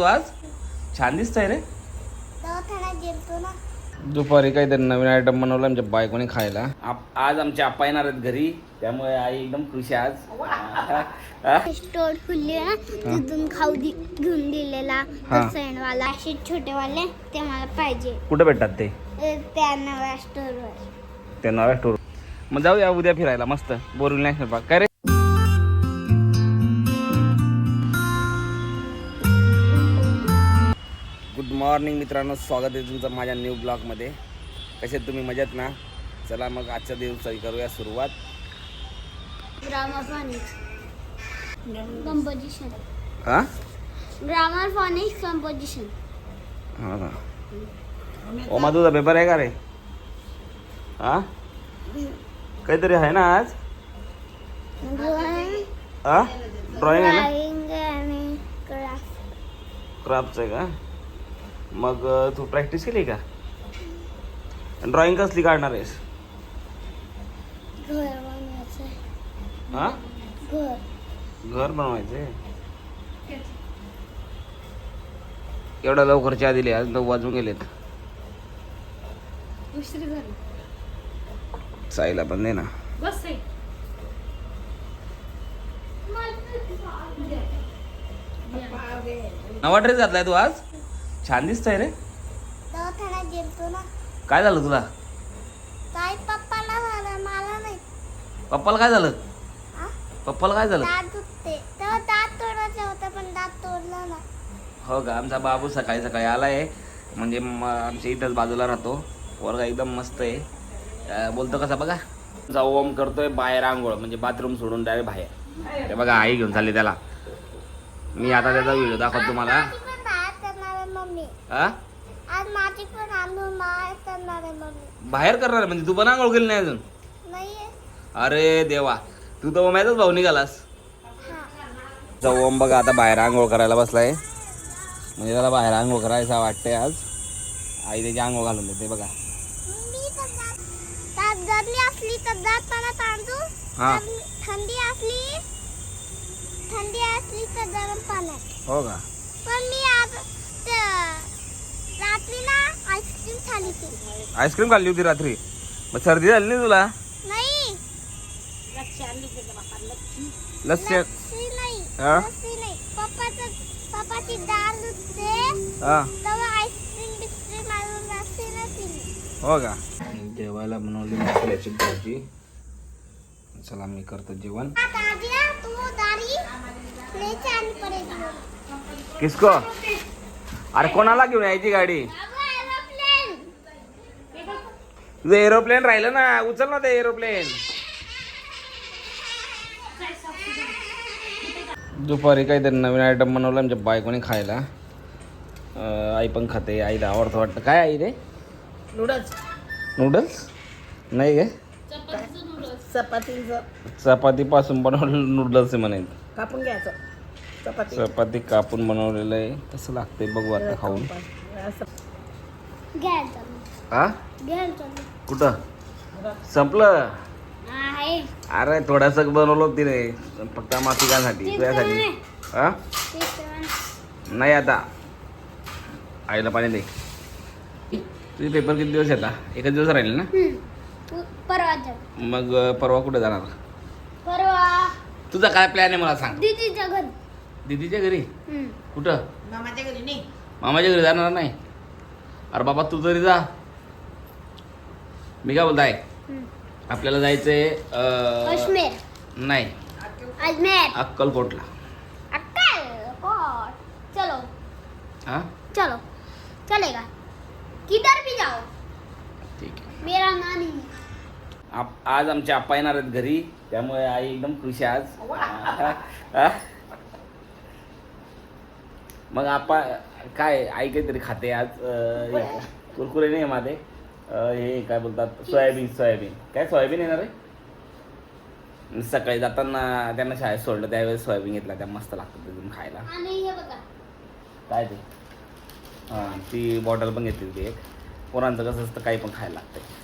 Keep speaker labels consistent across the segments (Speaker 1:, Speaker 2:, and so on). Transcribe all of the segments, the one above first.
Speaker 1: तू आज? छान दिसतंय रे.
Speaker 2: दवाखान्यात गेलतो ना.
Speaker 1: दुपारी काहीतरी नवीन आयटम बनवला आमच्या बायकोने खायला. आप- आज आमचे आप्पा येणार आहेत घरी. त्यामुळे आई एकदम खुश आहे आज?
Speaker 2: स्टोर खुलली ना. तिथून खाऊ दि- घेऊन दिलेला.
Speaker 1: हा.
Speaker 2: वाला असे छोटेवाले ते मला पाहिजे.
Speaker 1: कुठे भेटतात ते?
Speaker 2: ते त्या नव्या स्टोरवर
Speaker 1: ते नव्या टूर मग जाऊया उद्या फिरायला. मस्त. बोरिवली नॅशनल पार्क काय रे? मॉर्निंग मित्रांनो स्वागत आहे तुमचं माझ्या न्यू ब्लॉगमध्ये कसे तुम्ही? मजेत ना? चला मग आजच्या दिवसाची करूया सुरुवात.
Speaker 2: ग्रामर फॉनिक्स कंपोजिशन
Speaker 1: हां?
Speaker 2: ग्रामर फॉनिक्स कंपोजिशन
Speaker 1: हां. का ओमा तुझा पेपर आहे का रे? हां? काहीतरी आहे ना आज? हां? ड्रॉइंग आहे ना?
Speaker 2: ड्रॉइंग आणि क्राफ्ट
Speaker 1: क्राफ्टचं आहे का? मग तू प्रॅक्टिस केली का? ड्रॉइंग कसली काढणार आहेस?
Speaker 2: घर बनवायचं
Speaker 1: हां?
Speaker 2: घर.
Speaker 1: घर बनवायचं एवढ्या लवकर चहा दिली आज नऊ वाजून गेलेत. साईला पण दे ना. नवा ड्रेस घातलाय तू आज? छान दिसतंय रे.
Speaker 2: दवाखान्यात गेलतो ना.
Speaker 1: काय झालं तुला?
Speaker 2: काय पप्पाला झालं मला नाही.
Speaker 1: पप्पाला काय झालं?
Speaker 2: आ?
Speaker 1: पप्पाला काय झालं?
Speaker 2: दात दुखते. तेव्हा दात तोडायचं होतं पण दात तोडला ना
Speaker 1: हो का? आमचा बाबू सकाळी सकाळी आलाय. म्हणजे म- आमच्या इथंच बाजूला राहतो. वर्ग एकदम मस्त आहे. अं, बोलतो कसा बघा? आमचा ओम करतोय बाहेर आंघोळ म्हणजे बाथरूम सोडून डायरेक्ट बाहेर. ते बघा आई घेऊन चालली त्याला. मी आता त्याचा व्हिडिओ दाखवतो तुम्हाला
Speaker 2: माझी पण बाहेर करणार आहे मम्मी
Speaker 1: हा
Speaker 2: आज माझी पण आंघोळ बाहेर करणार आहे मम्मी.
Speaker 1: बाहेर करणार आहे? म्हणजे तू पण आंघोळ केली नाही अजून?
Speaker 2: नाहीये.
Speaker 1: अरे देवा. तू तर ओम्याचाच भाऊ निघालास.
Speaker 2: हा.
Speaker 1: जा ओम बघा आता बाहेर आंघोळ करायला बसलाय. म्हणजे त्याला बाहेर आंघोळ करायचा वाटतंय आज. आई त्याची आंघोळ घालून देते बघा.
Speaker 2: मी तर गरमी असली तर दात मला तांदू
Speaker 1: हा.
Speaker 2: थंडी असली थंडी असली तर गरम पाण्यात.
Speaker 1: हो का?
Speaker 2: पण मी आज त- रात्री ना आईस्क्रीम खाली ती.
Speaker 1: आईस्क्रीम खाल्ली होती रात्री. मग सर्दी झाली नाही तुला?
Speaker 2: नाही.
Speaker 1: लस्सी
Speaker 2: लस्सी. नाही.
Speaker 1: हा?
Speaker 2: लस्सी नाही. पप्पाचं पप्पाची डाळ दुधते
Speaker 1: हा.
Speaker 2: तेव्हा आईस्क्रीम बिस्क्रीम मारून लस्सी नाही पिली
Speaker 1: हो का? जेवायला बनवली मसाल्याची भाजी. चला मी करतो जेवण.
Speaker 2: आता आजी ना तू दारी. न्यायची आणि पडेल.
Speaker 1: किसको? अरे कोणाला घेऊन यायची गाडी?
Speaker 2: एरोप्लेन
Speaker 1: तुझं एरोप्लेन राहिलं ना उचल ना ते एरोप्लेन दुपारी काहीतरी नवीन आयटम बनवलं आमच्या बायकोने खायला. आई पण खाते आईला आवडतं वाटतं. काय आई रे?
Speaker 3: नूडल्स
Speaker 1: नूडल्स नाही काय
Speaker 3: चपातीचं.
Speaker 1: चपातीपासून बनवलेलं नूडल्स आहे म्हणे.
Speaker 3: कापून घ्यायचं. चपाती.
Speaker 1: चपाती कापून बनवलेलं आहे. कसं लागतंय बघू आता खाऊन. हा
Speaker 2: घ्यायचं
Speaker 1: कुठं? संपलं? अरे थोडासा बनवलं होती रे फक्त मासिकासाठी तुझ्यासाठी. हा नाही आता. आईला पाणी दे. तुझे पेपर किती दिवस येतात एकच दिवस राहील ना?
Speaker 2: परवाचं
Speaker 1: मग परवा कुठे जाणार?
Speaker 2: परवा.
Speaker 1: तुझा काय प्लॅन आहे मला सांग.
Speaker 2: दीदीच्या घरी.
Speaker 1: कुठं?
Speaker 3: मामाच्या घरी नाही.
Speaker 1: मामाच्या घरी जाणार नाही? अरे बाबा तू तरी जा. मी काय बोलताय. आपल्याला जायचंय अं,
Speaker 2: काश्मीर
Speaker 1: नाही.
Speaker 2: अजमेर.
Speaker 1: अक्कलकोटला.
Speaker 2: अक्कलकोट. चलो.
Speaker 1: हा?
Speaker 2: चलो. चलेगा. किधर भी जाओ.
Speaker 1: ठीक आहे.
Speaker 2: मेरा नानी.
Speaker 1: आप आज आमचे आप्पा येणार आहेत घरी. त्यामुळे आई एकदम खुश आहे आज. हा? मग आप्पा काय आई काहीतरी खाते आज कुरकुरे नाही माझे. हे काय बोलतात सोयाबीन सोयाबीन. काय सोयाबीन येणार आहे? सकाळी जाताना त्यांना शाळेत सोडलं त्यावेळेस सोयाबीन घेतला त्या मस्त लागतात एकदम खायला.
Speaker 2: हे
Speaker 1: काय ते? हां ती बॉटल पण घेतली होती एक. पोरांचं कसं असतं काही पण खायला लागतं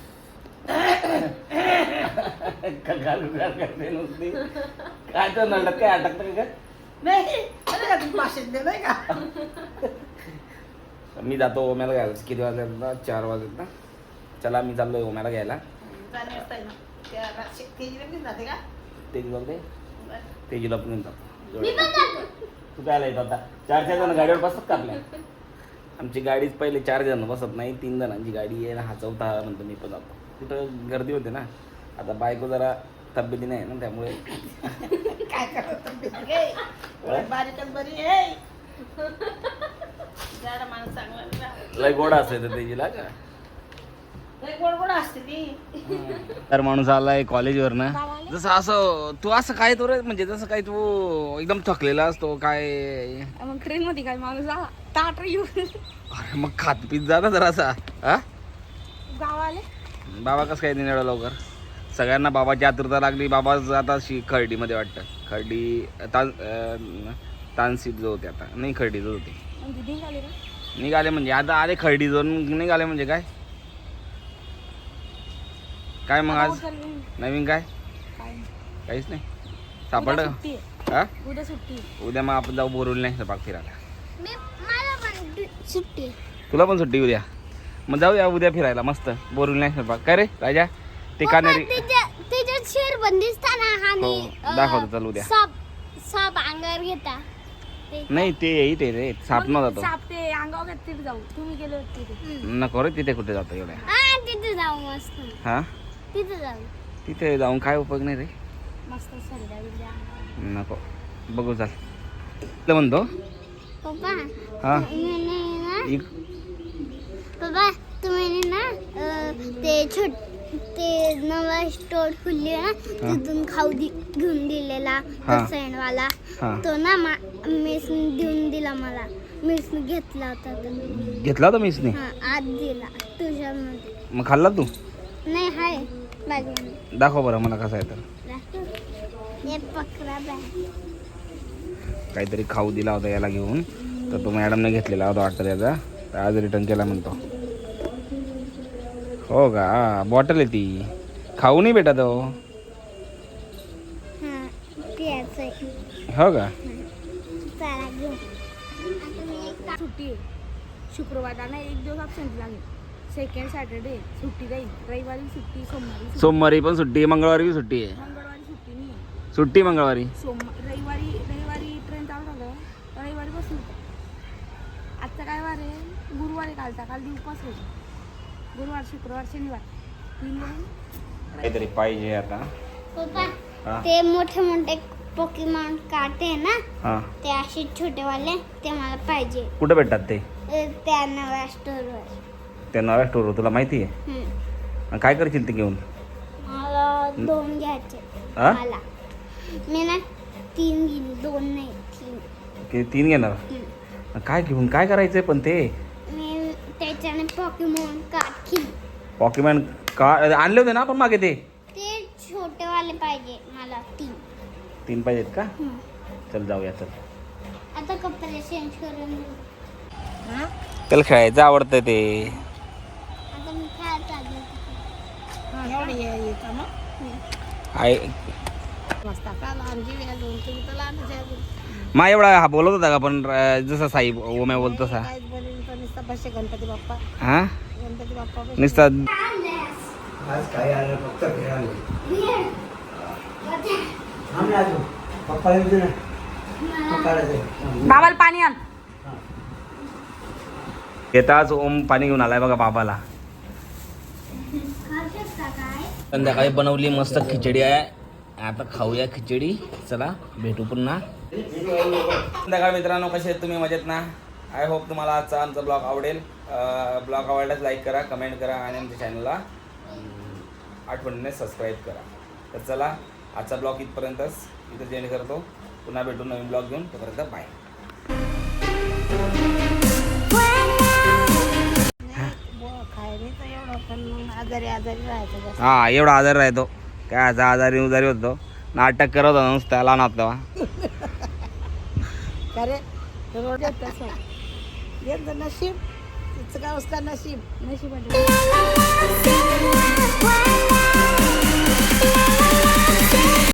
Speaker 1: काय तर नंतर काय अटकतं का?
Speaker 3: घातली पाचशे नाही का?
Speaker 1: मी जातो ओम्याला घ्यायला. किती वाजले आता? चार वाजत ना. चला मी चाललोय ओम्याला घ्यायला.
Speaker 3: ना
Speaker 1: तेज बोलते तेजीला पण घेऊन जातो.
Speaker 2: मी पण जातो.
Speaker 1: तू काय येतो आता? चार चार जण गाडीवर बसत का आपल्या? आमची गाडीच पहिले चार जण बसत नाही तीन जणांची गाडी आहे ना हा चौथा म्हणतो मी पण जातो तिथं गर्दी होते ना. आता बायको जरा तब्येती नाही ना त्यामुळे.
Speaker 3: काय करत तब्येत? गे? एवढी बारीकच बरी आहे. जरा माणूस चांगला ना.
Speaker 1: लय गोडा असायचं तेजीला का?
Speaker 3: लय गोड गोड असते ती.
Speaker 1: तर माणूस आलाय कॉलेजवर ना. जसं असं तू असं काय तो रे? म्हणजे जसं काय तू एकदम थकलेला असतो काय?
Speaker 4: मग ट्रेन मध्ये काय माणूस आला? ताट येऊन.
Speaker 1: अरे मग खात पीत जा ना जरासा हा?
Speaker 4: गावाले.
Speaker 1: बाबा कसं काय एवढं लवकर? सगळ्यांना बाबाची आतुरता लागली बाबा आता शी खर्डीमध्ये वाटतं. खर्डी तान अं, तानसीत जो होते आता. नाही खर्डी जो होते.
Speaker 4: रे
Speaker 1: निघाले म्हणजे. आता आले खर्डी जाऊन निघाले म्हणजे काय? काय मग आज? नवीन काय? काहीच नाही. सापडलं. हा?
Speaker 4: उद्या सुट्टी आहे.
Speaker 1: उद्या मग आपण जाऊ बोरवली नाही सपाक फिरायला.
Speaker 2: मी मला पण दु- सुट्टी.
Speaker 1: तुला पण सुट्टी उद्या. मग जाऊया उद्या फिरायला मस्त. बोरवली नाही सपाक. काय रे राजा? ते कानेरी
Speaker 2: त्याच्यात शेर बंदिस्ताना आणि
Speaker 1: हो,
Speaker 2: अं,
Speaker 1: दाखवतो चल उद्या.
Speaker 2: साप साप अंगावर घेता. ते-
Speaker 1: नाही ते इथे रे साप न जातो.
Speaker 4: साप ते अंगावर घेत तिथे जाऊ. तुम्ही गेले होते तिथे.
Speaker 1: नको रे तिथे कुठे जातो एवढ्या.
Speaker 2: हा तिथे जाऊ मस्त.
Speaker 1: हा?
Speaker 2: तिथे जाऊ.
Speaker 1: तिथे जाऊन काय उपयोग नाही रे.
Speaker 4: मस्त अंगावर.
Speaker 1: नको. बघू चाल. तुला म्हणतो.
Speaker 2: पप्पा
Speaker 1: हा?
Speaker 2: मैंने ना?
Speaker 1: इक-
Speaker 2: पप्पा तुम्ही ना अं, ते छोट ते नवा स्टोर खुलली ना तिथून खाऊ दि घेऊन दिलेला
Speaker 1: हा.
Speaker 2: वाला
Speaker 1: हा.
Speaker 2: तो ना मिस देऊन दिला मला. मिस घेतला होता तो.
Speaker 1: घेतला होता मीसने
Speaker 2: हा आज दिला तुझ्यामध्ये.
Speaker 1: मग खाल्ला तू?
Speaker 2: नाही हाय. बॅगमध्ये
Speaker 1: दाखव बरं मला कसा आहे तर.
Speaker 2: दाखव. हे पकडा बॅग
Speaker 1: काहीतरी खाऊ दिला होता याला घेऊन. तर तो मॅडमने घेतलेला होता वाटतं त्याचा. तर आज रिटर्न केला म्हणतो. हो का? बॉटल आहे ती. खाऊ नाही भेटत हो
Speaker 2: हा.
Speaker 1: हो का?
Speaker 4: सुट्टी आहे. शुक्रवारला ना एक दिवस लागेल. सेकंड सॅटर्डे सुट्टी रविवारी सुट्टी सोमवारी.
Speaker 1: सोमवारी पण सुट्टी आहे मंगळवारी बी सुट्टी आहे.
Speaker 4: मंगळवारी सुट्टी नाही आहे.
Speaker 1: सुट्टी मंगळवारी.
Speaker 4: सोम रविवारी रविवारी ट्रेन चालू झालं. रविवारी बसली आजचा काय वार आहे? गुरुवार कालचा. काल दिवस होता गुरुवार शुक्रवार शनिवार. तीन
Speaker 1: काहीतरी पाहिजे आता.
Speaker 2: पप्पा
Speaker 1: हा?
Speaker 2: ते मोठे मोठे पोकीमॉन काटे ना
Speaker 1: हा.
Speaker 2: ते असे छोटेवाले ते मला पाहिजे.
Speaker 1: कुठं भेटतात ते?
Speaker 2: त्या नव्या स्टोरवर
Speaker 1: त्या नव्या स्टोरवर तुला माहिती आहे? काय करशील ते घेऊन?
Speaker 2: मला दोन घ्यायचे
Speaker 1: हा?
Speaker 2: मला. मी ना तीन घेईन दोन नाही तीन.
Speaker 1: की तीन घेणार? काय घेऊन काय करायचंय पण ते?
Speaker 2: त्याच्याने पॉकीमॉन कार्ड
Speaker 1: पॉकीमॅन का आणले होते ना आपण मागे ते?
Speaker 2: ते छोटेवाले पाहिजे मला तीन.
Speaker 1: तीन पाहिजेत का. चल जाऊया चल.
Speaker 2: आता कपडे चेंज करून.
Speaker 3: हा?
Speaker 1: त्याला खेळायचं आवडतं ते.
Speaker 2: आता मी काय चालू
Speaker 3: हा, एवढी हे येतं मग?
Speaker 1: आय
Speaker 3: मस्त का लहान जीव आहे अजून तुम्ही तर लहानच आहे अजून.
Speaker 1: मा एवढा हा बोलत होता का पण अं, जसा साई ओम्या बोलतो तसा.
Speaker 3: काहीच गणपती बाप्पा.
Speaker 1: हा?
Speaker 3: गणपती बाप्पा.
Speaker 1: नुसता
Speaker 5: आज काय आलं फक्त.
Speaker 4: बाबाला पाणी आण.
Speaker 1: येताच ओम पाणी घेऊन आलाय बघा बाबाला.
Speaker 2: काय
Speaker 1: संध्याकाळी बनवली मस्त खिचडी आहे. आता खाऊया खिचडी. चला भेटू पुन्हा. संध्याकाळ मित्रांनो कसे तुम्ही मजेत ना? आय होप तुम्हाला आजचा आमचा ब्लॉग आवडेल. ब्लॉग आवडल्यास लाईक करा कमेंट करा आणि आमच्या चॅनलला आठवणीने सबस्क्राईब करा. तर चला आजचा ब्लॉग इथपर्यंतच इथं जेंड करतो. पुन्हा भेटू नवीन ब्लॉग घेऊन. तोपर्यंत बाय हा एवढा आजारी राहतो. काय आता आजारी उजारी होतो. नाटक करत होता नुसतं लहान आपला
Speaker 3: का नशीब तिचं काय उसका नशीब.
Speaker 2: नशीब